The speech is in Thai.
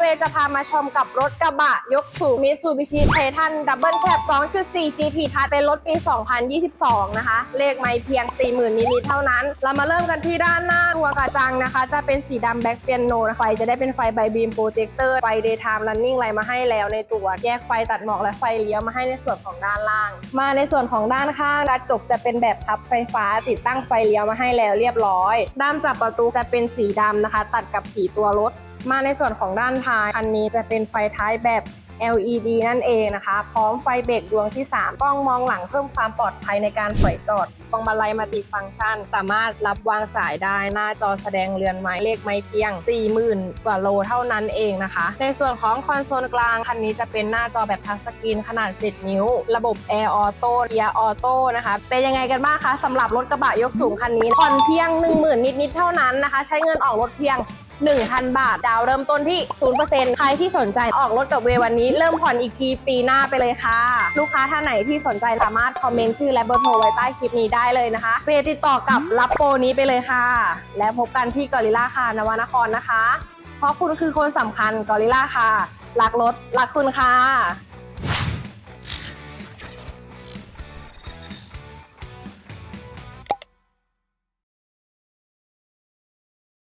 เวย์จะพามาชมกับรถกระบะ ยกสูง Mitsubishi Titan Double Cab 2.4 GT พัดเป็นรถปี 2022 นะคะ เลขไม่เพียง 40,000 มิลลิเท่านั้น เรามาเริ่มกันที่ด้านหน้าตัวกระจังนะคะ จะเป็นสีดำแบ็คเปียโนไฟจะได้เป็นไฟไบบีมโปรเจคเตอร์ ไฟ daytime running อะไรมาให้แล้วในตัว แยกไฟตัดหมอกและไฟเลี้ยวมาให้ในส่วนของด้านล่าง มาในส่วนของด้านข้างกระจกจะเป็นแบบพับไฟฟ้าติดตั้งไฟเลี้ยวมาให้แล้วเรียบร้อย ด้ามจับประตูจะเป็นสีดำนะคะ ตัดกับสีตัวรถ มาในส่วนของด้านท้ายอันนี้จะเป็นไฟท้ายแบบ LED นั่นเองนะคะ พร้อมไฟเบรกดวงที่ 3 กล้องมองหลังเพิ่มความปลอดภัยในการถอยจอดกล้องมาลัยมัลติฟังก์ชัน สามารถรับวางสายได้ หน้าจอแสดงเรือนหมายเลขไม่เพียง 40,000 กว่าโลเท่านั้นเองนะคะ ในส่วนของคอนโซลกลาง คันนี้จะเป็นหน้าจอแบบทัชสกรีนขนาด 7 นิ้ว ระบบ Air Auto เ e ีย Auto นะคะ เป็นยังไงกันบ้างคะสำหรับรถกระบะยกสูงคันนี้ผ่อนเพียง 10,000 นิดๆเท่านั้นนะคะ ใช้เงินออกรถเพียง 1,000 บาท ดาวเริ่มต้นที่ 0%ใครที่สนใจออกรถกับเววันนี้ เริ่มผ่อนอีกทีปีหน้าไปเลยค่ะ ลูกค้าท่านไหนที่สนใจสามารถคอมเมนต์ชื่อและเบอร์โทรไว้ใต้คลิปนี้ได้เลยนะคะ เวติดต่อกับรับโปรนี้ไปเลยค่ะ และพบกันที่กอริล่าค่ะนวนครนะคะ เพราะคุณคือคนสำคัญกอริล่าค่ะรักรถรักคุณค่ะ